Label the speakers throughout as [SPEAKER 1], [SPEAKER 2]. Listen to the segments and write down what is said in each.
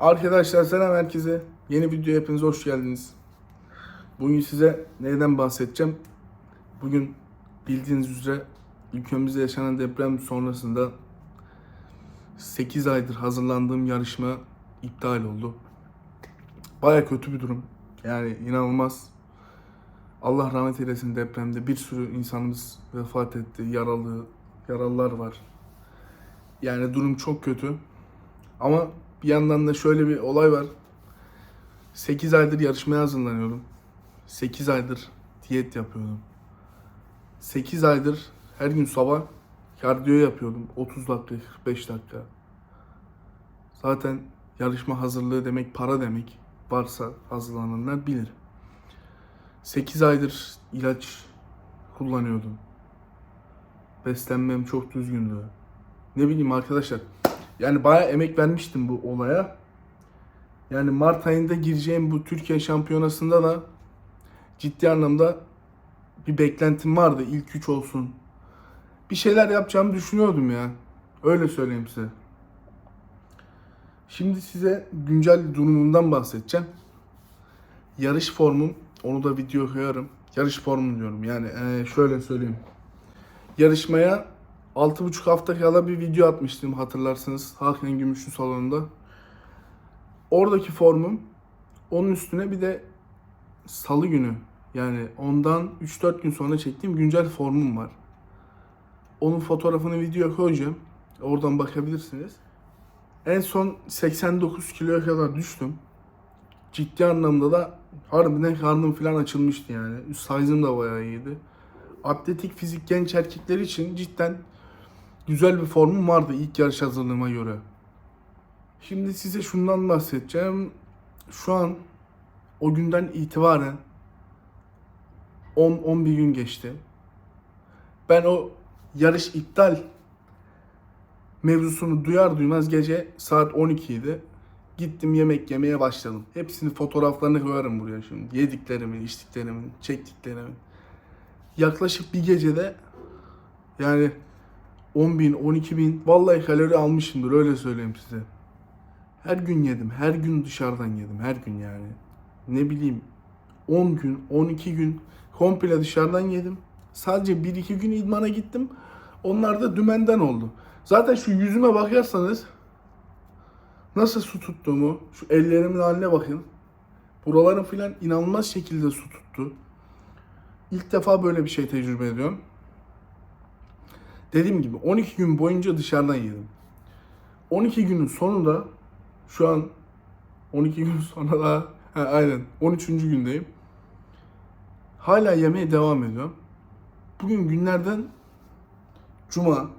[SPEAKER 1] Arkadaşlar selam herkese. Yeni videoya hepiniz hoş geldiniz. Bugün size neyden bahsedeceğim? Bugün bildiğiniz üzere ülkemizde yaşanan deprem sonrasında 8 aydır hazırlandığım yarışma iptal oldu. Baya kötü bir durum. Yani inanılmaz. Allah rahmet eylesin depremde bir sürü insanımız vefat etti. Yaralı, yaralılar var. Yani durum çok kötü. Ama bir yandan da şöyle bir olay var. 8 aydır yarışmaya hazırlanıyorum. 8 aydır diyet yapıyordum. 8 aydır her gün sabah kardiyo yapıyordum. 30 dakika, 45 dakika. Zaten yarışma hazırlığı demek para demek. Varsa hazırlananlar bilir. 8 aydır ilaç kullanıyordum. Beslenmem çok düzgündü. Ne bileyim arkadaşlar. Yani bayağı emek vermiştim bu olaya. Yani Mart ayında gireceğim bu Türkiye şampiyonasında da ciddi anlamda bir beklentim vardı. İlk üç olsun. Bir şeyler yapacağımı düşünüyordum ya. Öyle söyleyeyim size. Şimdi size güncel durumumdan bahsedeceğim. Yarış formum, onu da video koyarım. Yarış formum diyorum yani eee, şöyle söyleyeyim. Yarışmaya 6,5 hafta kala bir video atmıştım hatırlarsınız Hakan Gümüşlü salonunda. Oradaki formum onun üstüne bir de salı günü yani ondan 3-4 gün sonra çektiğim güncel formum var. Onun fotoğrafını videoya koyacağım. Oradan bakabilirsiniz. En son 89 kiloya kadar düştüm. Ciddi anlamda da harbiden karnım falan açılmıştı yani. Üst size'ım da bayağı iyiydi. Atletik fizik genç erkekler için cidden güzel bir formum vardı ilk yarış hazırlığıma göre. Şimdi size şundan bahsedeceğim. Şu an o günden itibaren 10-11 gün geçti. Ben o yarış iptal mevzusunu duyar duymaz gece saat 12 idi. Gittim yemek yemeye başladım. Hepsini fotoğraflarını koyarım buraya şimdi. Yediklerimin, içtiklerimin, çektiklerimin. Yaklaşık bir gecede yani 10 bin, 12 bin vallahi kalori almışımdır öyle söyleyeyim size. Her gün yedim, her gün dışarıdan yedim, her gün yani. Ne bileyim 10 gün, 12 gün komple dışarıdan yedim. Sadece 1-2 gün idmana gittim. Onlar da dümenden oldu. Zaten şu yüzüme bakarsanız nasıl su tuttuğumu, şu ellerimin haline bakın. Buralarım filan inanılmaz şekilde su tuttu. İlk defa böyle bir şey tecrübe ediyorum. Dediğim gibi 12 gün boyunca dışarıdan yedim. 12 günün sonunda şu an 12 gün sonra da ha, aynen 13. gündeyim. Hala yemeye devam ediyorum. Bugün günlerden cuma.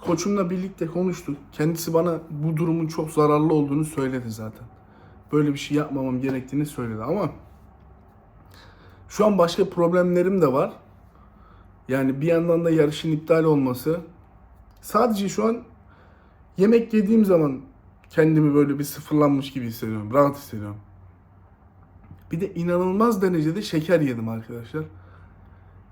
[SPEAKER 1] Koçumla birlikte konuştuk. Kendisi bana bu durumun çok zararlı olduğunu söyledi zaten. Böyle bir şey yapmamam gerektiğini söyledi ama şu an başka problemlerim de var. Yani bir yandan da yarışın iptal olması. Sadece şu an yemek yediğim zaman kendimi böyle bir sıfırlanmış gibi hissediyorum. Rahat hissediyorum. Bir de inanılmaz derecede şeker yedim arkadaşlar.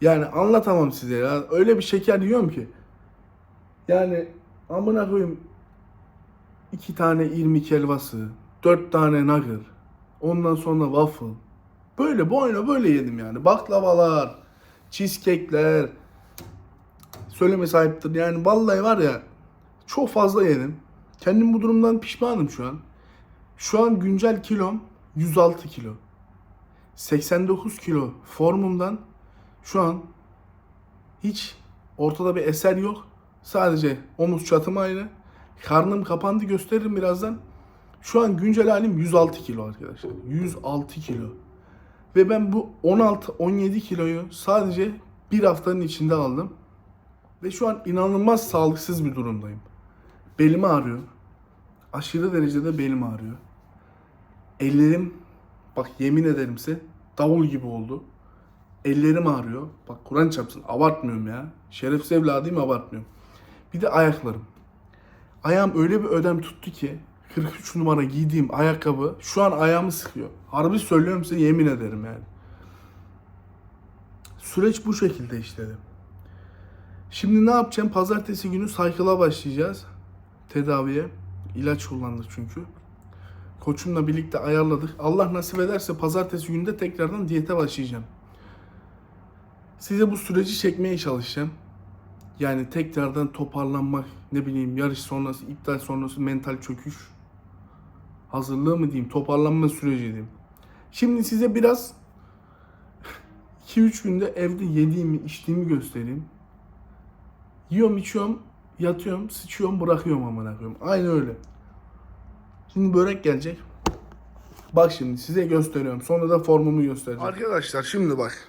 [SPEAKER 1] Yani anlatamam size ya. Öyle bir şeker yiyorum ki. Yani amına koyayım iki tane irmik helvası, dört tane nugget, ondan sonra waffle. Böyle boyuna böyle yedim yani. Baklavalar, cheesecake'ler. Söyleme sahiptir. Yani vallahi var ya çok fazla yedim. Kendim bu durumdan pişmanım şu an. Şu an güncel kilom 106 kilo. 89 kilo formumdan şu an hiç ortada bir eser yok. Sadece omuz çatım ayrı. Karnım kapandı gösteririm birazdan. Şu an güncel halim 106 kilo arkadaşlar. 106 kilo. Ve ben bu 16-17 kiloyu sadece bir haftanın içinde aldım. Ve şu an inanılmaz sağlıksız bir durumdayım. Belim ağrıyor. Aşırı derecede belim ağrıyor. Ellerim bak yemin ederim size davul gibi oldu. Ellerim ağrıyor. Bak Kur'an çarpsın abartmıyorum ya. Şerefsiz evladıyım abartmıyorum. Bir de ayaklarım. Ayağım öyle bir ödem tuttu ki 43 numara giydiğim ayakkabı şu an ayağımı sıkıyor. Harbi söylüyorum size yemin ederim yani. Süreç bu şekilde işledi. Şimdi ne yapacağım? Pazartesi günü cycle'a başlayacağız. Tedaviye. İlaç kullandık çünkü. Koçumla birlikte ayarladık. Allah nasip ederse pazartesi günü de tekrardan diyete başlayacağım. Size bu süreci çekmeye çalışacağım. Yani tekrardan toparlanmak, ne bileyim yarış sonrası, iptal sonrası mental çöküş hazırlığı mı diyeyim, toparlanma süreci diyeyim. Şimdi size biraz 2-3 günde evde yediğimi, içtiğimi göstereyim. Yiyorum, içiyorum, yatıyorum, sıçıyorum, bırakıyorum amına koyayım. Aynı öyle. Şimdi börek gelecek. Bak şimdi size gösteriyorum. Sonra da formumu göstereceğim. Arkadaşlar şimdi bak.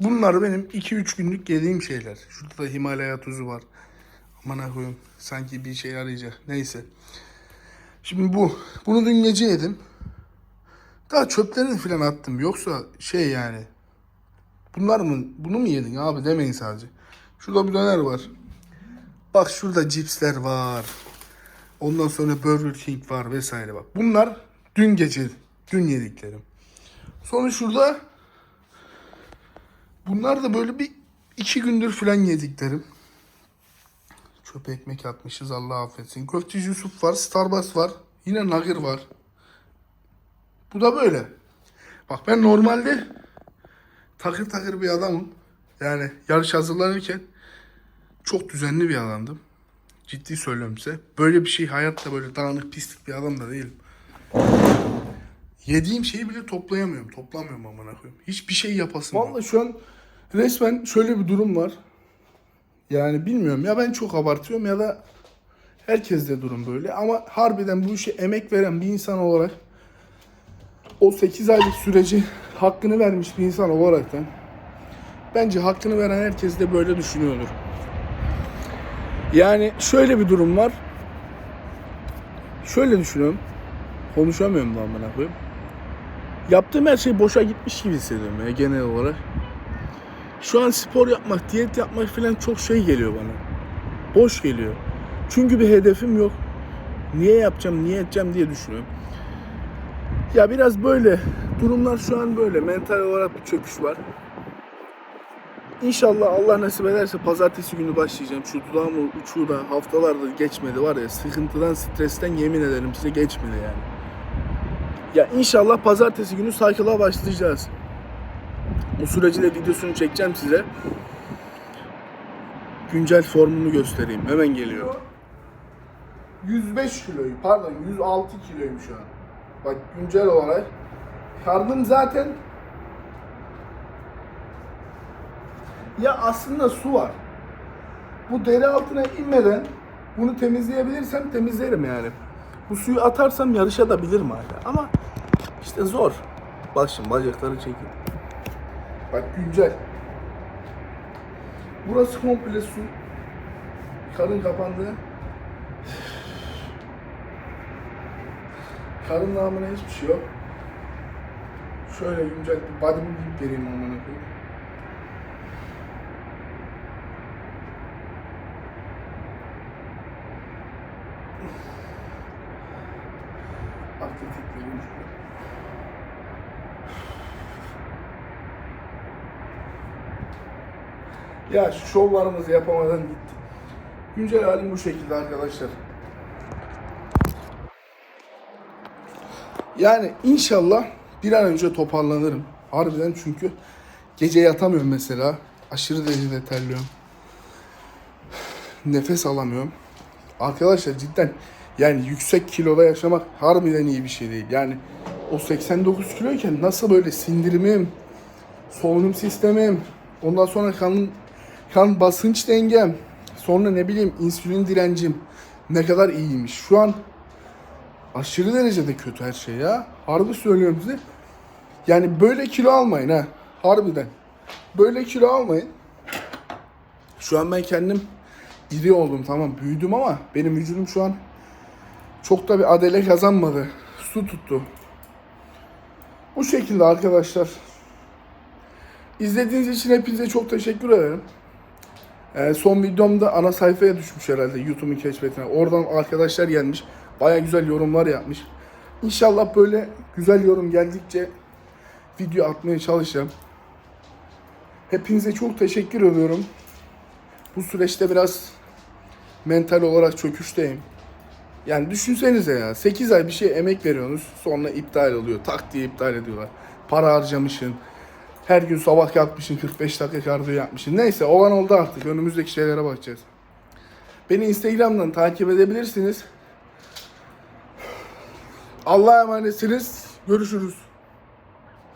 [SPEAKER 1] Bunlar benim 2-3 günlük yediğim şeyler. Şurada da Himalaya tuzu var. Aman koyayım. Sanki bir şey arayacak. Neyse. Şimdi bu. Bunu dün gece yedim. Daha çöplerini falan attım. Yoksa şey yani. Bunlar mı? Bunu mu yedin abi demeyin sadece. Şurada bir döner var. Bak şurada cipsler var. Ondan sonra Burger King var vesaire bak. Bunlar dün gece, dün yediklerim. Sonra şurada bunlar da böyle bir iki gündür falan yediklerim. Çöp ekmek atmışız Allah affetsin. Köfteci Yusuf var, Starbucks var. Yine Nagır var. Bu da böyle. Bak ben normalde takır takır bir adamım. Yani yarış hazırlanırken çok düzenli bir adamdım. Ciddi söylüyorum size. Böyle bir şey hayatta böyle dağınık pislik bir adam da değilim. Yediğim şeyi bile toplayamıyorum. Toplamıyorum amına koyayım. Hiçbir şey yapasım Vallahi şu an resmen şöyle bir durum var. Yani bilmiyorum ya ben çok abartıyorum ya da herkes de durum böyle. Ama harbiden bu işe emek veren bir insan olarak o 8 aylık süreci hakkını vermiş bir insan olaraktan bence hakkını veren herkes de böyle düşünüyordur. Yani şöyle bir durum var. Şöyle düşünüyorum. Konuşamıyorum da amına koyayım. Yaptığım her şey boşa gitmiş gibi hissediyorum ya genel olarak. Şu an spor yapmak, diyet yapmak falan çok şey geliyor bana. Boş geliyor. Çünkü bir hedefim yok. Niye yapacağım, niye edeceğim diye düşünüyorum. Ya biraz böyle. Durumlar şu an böyle. Mental olarak bir çöküş var. İnşallah Allah nasip ederse pazartesi günü başlayacağım. Şu dudağımın uçuğu da haftalardır geçmedi var ya sıkıntıdan stresten yemin ederim size geçmedi yani. Ya inşallah pazartesi günü cycle'a başlayacağız. Bu süreci de videosunu çekeceğim size. Güncel formunu göstereyim. Hemen geliyor. 105 kiloyu pardon 106 kiloyum şu an. Bak güncel olarak. Karnım zaten Ya aslında su var. Bu deri altına inmeden bunu temizleyebilirsem temizlerim yani. Bu suyu atarsam yarışa da bilirim hala. Ama işte zor. Bak şimdi bacakları çekin. Bak güncel. Burası komple su. Karın kapandı. Karın namına hiçbir şey yok. Şöyle güncel bir bodybuilding vereyim ondan koyayım. Atletik vereyim şöyle. Ya şu şovlarımızı yapamadan gitti. Güncel halim bu şekilde arkadaşlar. Yani inşallah bir an önce toparlanırım. Harbiden çünkü gece yatamıyorum mesela. Aşırı derecede terliyorum. Nefes alamıyorum. Arkadaşlar cidden yani yüksek kiloda yaşamak harbiden iyi bir şey değil. Yani o 89 kiloyken nasıl böyle sindirimim, solunum sistemim, ondan sonra kanın kan basınç dengem, sonra ne bileyim insülin direncim ne kadar iyiymiş. Şu an aşırı derecede kötü her şey ya. Harbi söylüyorum size. Yani böyle kilo almayın ha. Harbiden. Böyle kilo almayın. Şu an ben kendim iri oldum tamam büyüdüm ama benim vücudum şu an çok da bir adele kazanmadı. Su tuttu. Bu şekilde arkadaşlar. İzlediğiniz için hepinize çok teşekkür ederim. Ee, son videomda ana sayfaya düşmüş herhalde YouTube'un keşfetine. Oradan arkadaşlar gelmiş. Baya güzel yorumlar yapmış. İnşallah böyle güzel yorum geldikçe video atmaya çalışacağım. Hepinize çok teşekkür ediyorum. Bu süreçte biraz mental olarak çöküşteyim. Yani düşünsenize ya 8 ay bir şey emek veriyorsunuz sonra iptal oluyor. Tak diye iptal ediyorlar. Para harcamışsın. Her gün sabah kalkmışsın 45 dakika kardiyo yapmışsın. Neyse olan oldu artık. Önümüzdeki şeylere bakacağız. Beni Instagram'dan takip edebilirsiniz. Allah'a emanetsiniz. Görüşürüz.